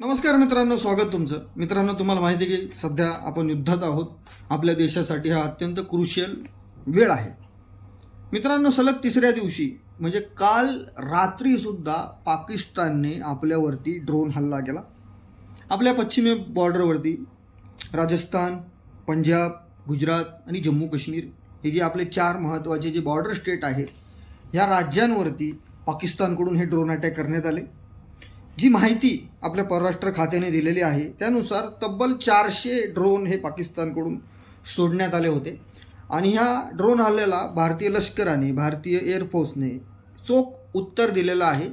नमस्कार मित्रांनो स्वागत तुमचं. मित्रांनो तुम्हाला माहिती आहे की सध्या आपण युद्धात आहोत. आपल्या देशासाठी हा अत्यंत क्रुशियल वेळ आहे. मित्रांनो सलग तिसऱ्या दिवशी म्हणजे काल रात्रीसुद्धा पाकिस्तानने आपल्यावरती ड्रोन हल्ला केला. आपल्या पश्चिमे बॉर्डरवरती राजस्थान पंजाब गुजरात आणि जम्मू काश्मीर हे जे आपले चार महत्त्वाचे जे बॉर्डर स्टेट आहेत ह्या राज्यांवरती पाकिस्तानकडून हे ड्रोन अटॅक करण्यात आले. जी माहिती आपल्या परराष्ट्र खात्याने दिलेली आहे त्यानुसार तब्बल चारशे ड्रोन हे पाकिस्तानकडून सोडण्यात आले होते. आणि ह्या ड्रोन हल्ल्याला भारतीय लष्कराने भारतीय एअरफोर्सने चोख उत्तर दिलेलं आहे.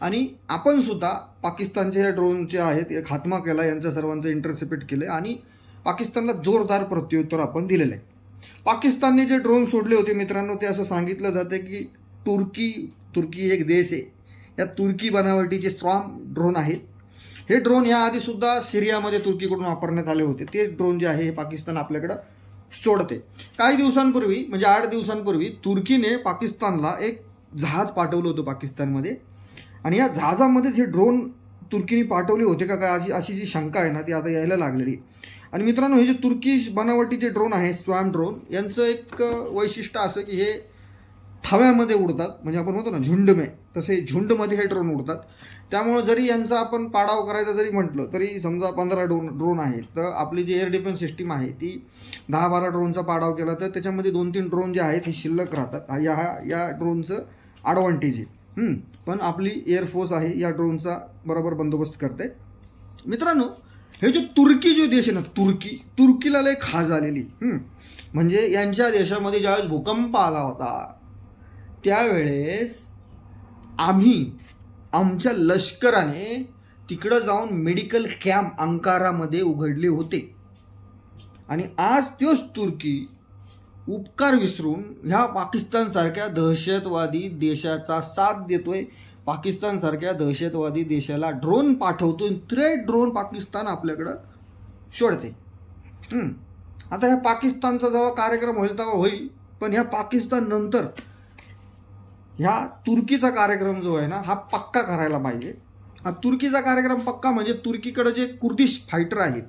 आणि आपण सुद्धा पाकिस्तानचे ह्या ड्रोनचे आहेत हे खात्मा केला यांच्या सर्वांचं इंटरसेप्ट केलं आणि पाकिस्तानला जोरदार प्रत्युत्तर आपण दिलेलं आहे. पाकिस्तानने जे ड्रोन सोडले होते मित्रांनो ते असं सांगितलं जातं की तुर्की तुर्की एक देश आहे. या तुर्की बनावटीचे स्ट्रॉंग ड्रोन आहेत हे ड्रोन याआधी सुद्धा सिरियामध्ये तुर्कीकडून वापरण्यात आले होते. ते ड्रोन जे आहे हे पाकिस्तान आपल्याकडं सोडते. काही दिवसांपूर्वी म्हणजे आठ दिवसांपूर्वी तुर्कीने पाकिस्तानला एक जहाज पाठवलं होतं पाकिस्तानमध्ये. आणि या जहाजामध्येच हे ड्रोन तुर्कीने पाठवले होते का काय अशी अशी जी शंका आहे ना ती आता यायला लागलेली आणि मित्रांनो हे जे तुर्की बनावटीचे ड्रोन आहे स्वॅम ड्रोन यांचं एक वैशिष्ट्य असं की हे थाव्यामध्ये उडतात म्हणजे आपण म्हणतो ना झुंड में तसे झुंडमध्ये हे ड्रोन उडतात. त्यामुळे जरी यांचा आपण पाडाव करायचा जरी म्हटलं तरी समजा पंधरा ड्रोन ड्रोन आहेत तर आपली जी एअर डिफेन्स सिस्टीम आहे ती दहा बारा ड्रोनचा पाडाव केला तर त्याच्यामध्ये दोन तीन ड्रोन जे आहेत हे शिल्लक राहतात. हा- या या ड्रोनचं ॲडव्हान्टेज आहे. पण आपली एअरफोर्स आहे या ड्रोनचा बरोबर बंदोबस्त करते. मित्रांनो हे जे तुर्की जो देश आहे ना तुर्की तुर्कीला लय खाज आलेली म्हणजे यांच्या देशामध्ये ज्यावेळेस भूकंप आला होता त्यावेळेस आम्ही आमच्या लष्कराने तिकडं जाऊन मेडिकल कॅम्प अंकारामध्ये उघडले होते. आणि आज त्योच तुर्की उपकार विसरून ह्या पाकिस्तानसारख्या दहशतवादी देशाचा साथ देतोय. पाकिस्तानसारख्या दहशतवादी देशाला ड्रोन पाठवतो त्रे ड्रोन पाकिस्तान आपल्याकडं सोडते आता ह्या पाकिस्तानचा जेव्हा कार्यक्रम होईल तेव्हा होईल. पण ह्या पाकिस्तान नंतर ह्या तुर्कीचा कार्यक्रम जो आहे ना हा पक्का करायला पाहिजे. हा तुर्कीचा कार्यक्रम पक्का म्हणजे तुर्कीकडे जे कुर्दिश फायटर आहेत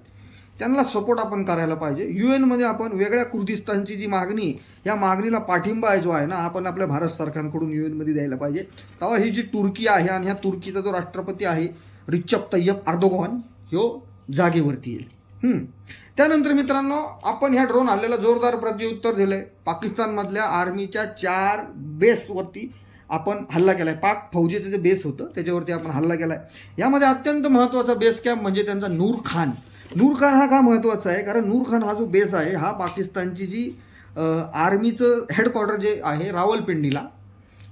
त्यांना सपोर्ट आपण करायला पाहिजे. यू एनमध्ये आपण वेगळ्या कुर्दिस्तानची जी मागणी या मागणीला पाठिंबा आहे जो आहे ना आपण आपल्या भारत सरकारकडून यू एनमध्ये द्यायला पाहिजे. तेव्हा ही जी तुर्की आहे आणि ह्या तुर्कीचा जो राष्ट्रपती आहे रिचप तय्यप अर्दोगॉन ह्यो जागेवरती येईल. त्यानंतर मित्रांनो आपण ह्या ड्रोन हल्ल्याला जोरदार प्रत्युत्तर आहे पाकिस्तानमधल्या आर्मीच्या चार बेसवरती आपण हल्ला केलाय. पाक फौजेचं जे बेस होतं त्याच्यावरती आपण हल्ला केलाय. यामध्ये अत्यंत महत्त्वाचा बेस कॅम्प म्हणजे त्यांचा नूर खान. नूर खान हा का महत्त्वाचा आहे? कारण नूर खान हा जो बेस आहे हा पाकिस्तानची जी आर्मीचं हेडक्वार्टर जे आहे रावलपिंडीला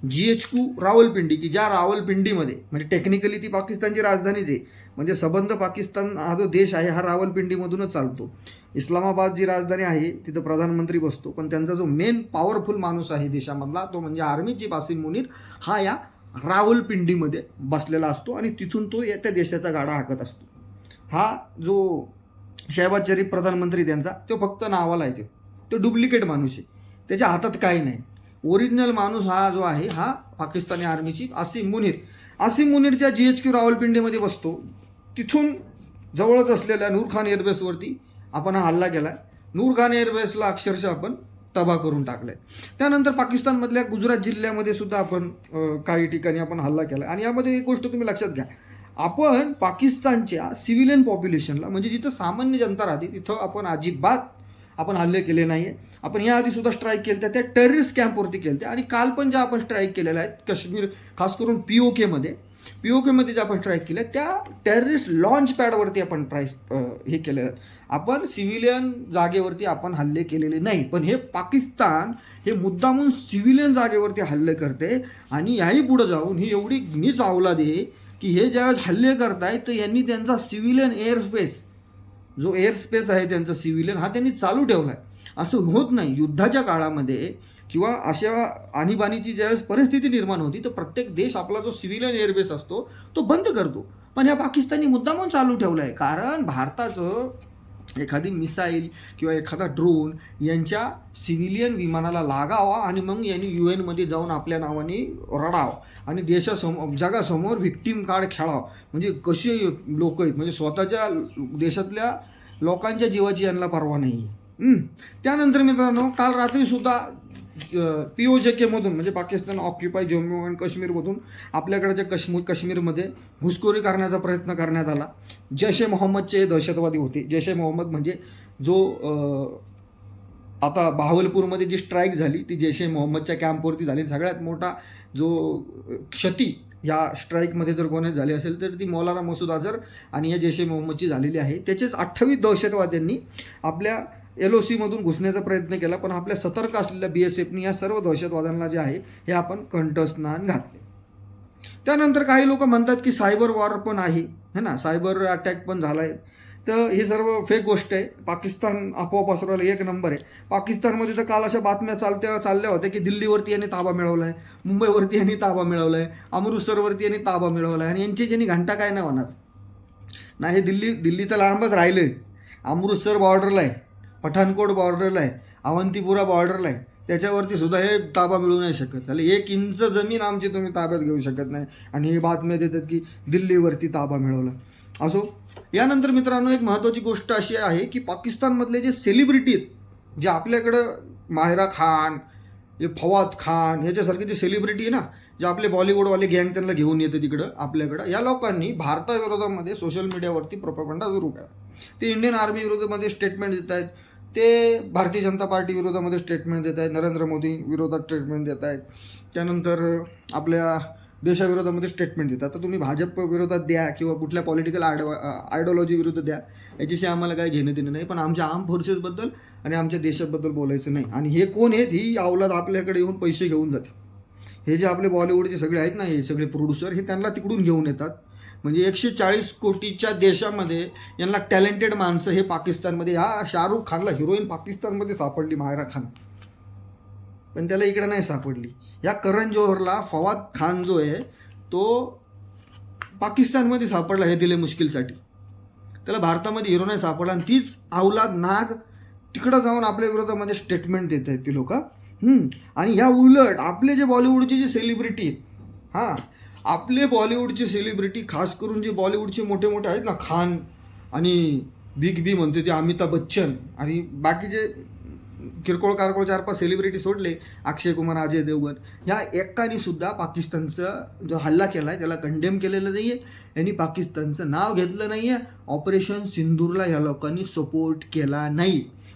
जी एच क्यू रावलपिंडी की ज्या रावलपिंडीमध्ये म्हणजे टेक्निकली ती पाकिस्तानची राजधानीच आहे म्हणजे सबंध पाकिस्तान हा जो देश आहे हा रावलपिंडीमधूनच चालतो. इस्लामाबाद जी राजधानी आहे तिथं प्रधानमंत्री बसतो. पण त्यांचा जो मेन पॉवरफुल माणूस आहे देशामधला तो म्हणजे आर्मी चीफ आसिम मुनीर हा या रावलपिंडीमध्ये बसलेला असतो आणि तिथून तो या- त्या देशाचा गाडा हाकत असतो. हा जो शहबाज शरीफ प्रधानमंत्री त्यांचा तो फक्त नावाला आहे तो. तो डुप्लिकेट माणूस आहे. त्याच्या हातात काही नाही. ओरिजिनल माणूस हा जो आहे हा पाकिस्तानी आर्मीची आसिम मुनीर. आसिम मुनीरच्या जी एच क्यू रावलपिंडीमध्ये बसतो तिथून जवळच असलेल्या नूरखान एअरबेसवरती आपण हा हल्ला केला नूरखान एअरबेसला अक्षरशः आपण तबाह करून टाकलाय. त्यानंतर पाकिस्तानमधल्या गुजरात जिल्ह्यामध्ये सुद्धा आपण काही ठिकाणी आपण हल्ला केला आणि यामध्ये एक गोष्ट तुम्ही लक्षात घ्या. आपण पाकिस्तानच्या सिव्हिलियन पॉप्युलेशनला म्हणजे जिथं सामान्य जनता राहते तिथं आपण अजिबात आपण हल्ले केले नाही आहे आपण याआधी सुद्धा स्ट्राईक केलं त्या टेररिस्ट कॅम्पवरती केलं आणि काल पण ज्या आपण स्ट्राईक केलेल्या आहेत काश्मीर खास करून पी ओ केमध्ये पी ओ केमध्ये ज्या आपण स्ट्राईक केल्या त्या टेररिस्ट लॉन्च पॅडवरती आपण प्राईस हे केलेलं आहे आपण सिव्हिलियन जागेवरती आपण हल्ले केलेले नाही पण हे पाकिस्तान हे मुद्दामून सिव्हिलियन जागेवरती हल्ले करते आणि याही पुढे जाऊन ही एवढी नीच अवलाद आहे की हे ज्यावेळेस हल्ले करतायत तर यांनी त्यांचा सिव्हिलियन एअर स्पेस जो एअर स्पेस आहे त्यांचा सिव्हिलियन हा त्यांनी चालू ठेवला आहे असं होत नाही. युद्धाच्या काळामध्ये किंवा अशा आणीबाणीची ज्यावेळेस परिस्थिती निर्माण होती तर प्रत्येक देश आपला जो सिव्हिलियन एअरबेस असतो तो बंद करतो. पण या पाकिस्तानी मुद्दामून चालू ठेवला आहे कारण भारताचं एखादी मिसाईल किंवा एखादा ड्रोन यांच्या सिव्हिलियन विमानाला लागावा आणि मग यांनी यू एनमध्ये जाऊन आपल्या नावाने रडावं आणि देशासमोर जगासमोर व्हिक्टीम कार्ड खेळावं. म्हणजे कसे लोक आहेत? म्हणजे स्वतःच्या देशातल्या लोकांच्या जीवाची यांना परवा नाही. आहे त्यानंतर मित्रांनो काल रात्रीसुद्धा पी ओ जे केमधून म्हणजे पाकिस्तान ऑक्युपाय जम्मू अँड काश्मीरमधून आपल्याकडच्या कश्मीर काश्मीरमध्ये घुसखोरी करण्याचा प्रयत्न करण्यात आला. जैश ए मोहम्मदचे दहशतवादी होते. जैश ए मोहम्मद म्हणजे जो आता बहावलपूरमध्ये जी स्ट्राईक झाली ती जैश ए मोहम्मदच्या कॅम्पवरती झाली. सगळ्यात मोठा जो क्षती या स्ट्राईकमध्ये जर कोणी झाली असेल तर ती मौलाना मसूद अझर आणि या जैश ए मोहम्मदची झालेली आहे. त्याचेच अठ्ठावीस दहशतवाद्यांनी आपल्या एल ओ सीमधून घुसण्याचा प्रयत्न केला पण आपल्या सतर्क असलेल्या बी एस एफनी या सर्व दहशतवाद्यांना जे आहे हे आपण कंठस्नान घातले. त्यानंतर काही लोक म्हणतात की सायबर वॉर पण आहे है ना? सायबर अटॅक पण झाला आहे तर हे सर्व फेक गोष्ट आहे. पाकिस्तान आपोआप पसरवायला एक नंबर आहे. पाकिस्तानमध्ये तर काल अशा बातम्या चालत्या चालल्या होत्या की दिल्लीवरती यांनी ताबा मिळवला आहे मुंबईवरती यांनी ताबा मिळवला आहे अमृतसरवरती यांनी ताबा मिळवला आहे आणि यांची ज्यांनी घंटा काय नाही होणार. नाही दिल्ली दिल्ली तर लांबच राहिलं आहे अमृतसर बॉर्डरला आहे. पठाणकोट बॉर्डरला आहे अवंतीपुरा बॉर्डरला आहे त्याच्यावरती सुद्धा हे ताबा मिळू नाही शकत. त्याला एक इंच जमीन आमची तुम्ही ताब्यात घेऊ शकत नाही. आणि हे बातम्या देतात की दिल्लीवरती ताबा मिळवला. असो यानंतर मित्रांनो एक महत्त्वाची गोष्ट अशी आहे की पाकिस्तानमधले जे सेलिब्रिटी आहेत जे आपल्याकडं माहिरा खान जे फवाद खान याच्यासारखे जे सेलिब्रिटी आहे ना जे आपले बॉलिवूडवाले गँग त्यांना घेऊन येते तिकडं आपल्याकडं या लोकांनी भारताविरोधामध्ये सोशल मीडियावरती प्रोपगंडा सुरू केला. ते इंडियन आर्मी विरोधामध्ये स्टेटमेंट देत आहेत ते भारतीय जनता पार्टी विरोधामध्ये स्टेटमेंट देत आहेत नरेंद्र मोदी विरोधात स्टेटमेंट देत आहेत. त्यानंतर आपल्या देशाविरोधामध्ये स्टेटमेंट देतात तर तुम्ही भाजप विरोधात द्या किंवा कुठल्या पॉलिटिकल आयडो आयडिओलॉजी विरुद्ध द्या याच्याशी आम्हाला काही घेणं देणं नाही. पण आमच्या आर्म फोर्सेसबद्दल आणि आमच्या देशाबद्दल बोलायचं नाही. आणि हे कोण आहेत? ही अवलाद आपल्याकडे येऊन पैसे घेऊन जाते. हे जे आपले बॉलिवूडचे सगळे आहेत ना हे सगळे प्रोड्युसर हे त्यांना तिकडून घेऊन येतात. म्हणजे एकशे चाळीस कोटीच्या देशामध्ये यांना टॅलेंटेड माणसं हे पाकिस्तानमध्ये ह्या शाहरुख खानला हिरोईन पाकिस्तानमध्ये सापडली मायरा खान. पण त्याला इकडे नाही सापडली. या करण जोहरला फवाद खान जो आहे तो पाकिस्तानमध्ये सापडला हे दिले मुश्किलसाठी. त्याला भारतामध्ये हिरो नाही सापडला आणि तीच अवलाद नाग तिकडं जाऊन आपल्या विरोधामध्ये स्टेटमेंट देत आहेत ती लोक. आणि ह्या उलट आपले जे बॉलिवूडचे जे सेलिब्रिटी हां आपले बॉलिवूडचे सेलिब्रिटी खास करून जे बॉलिवूडचे मोठे मोठे आहेत ना खान आणि बिग बी म्हणते ते अमिताभ बच्चन आणि बाकीचे किरकोळ कारकोळ चार पाच सेलिब्रिटी सोडले अक्षय कुमार अजय देवगण ह्या एकाने सुद्धा पाकिस्तानचा जो हल्ला केला आहे त्याला कंडेम केलेलं नाही आहे यांनी पाकिस्तानचं नाव घेतलं नाही आहे ऑपरेशन सिंदूरला ह्या लोकांनी सपोर्ट केला नाही.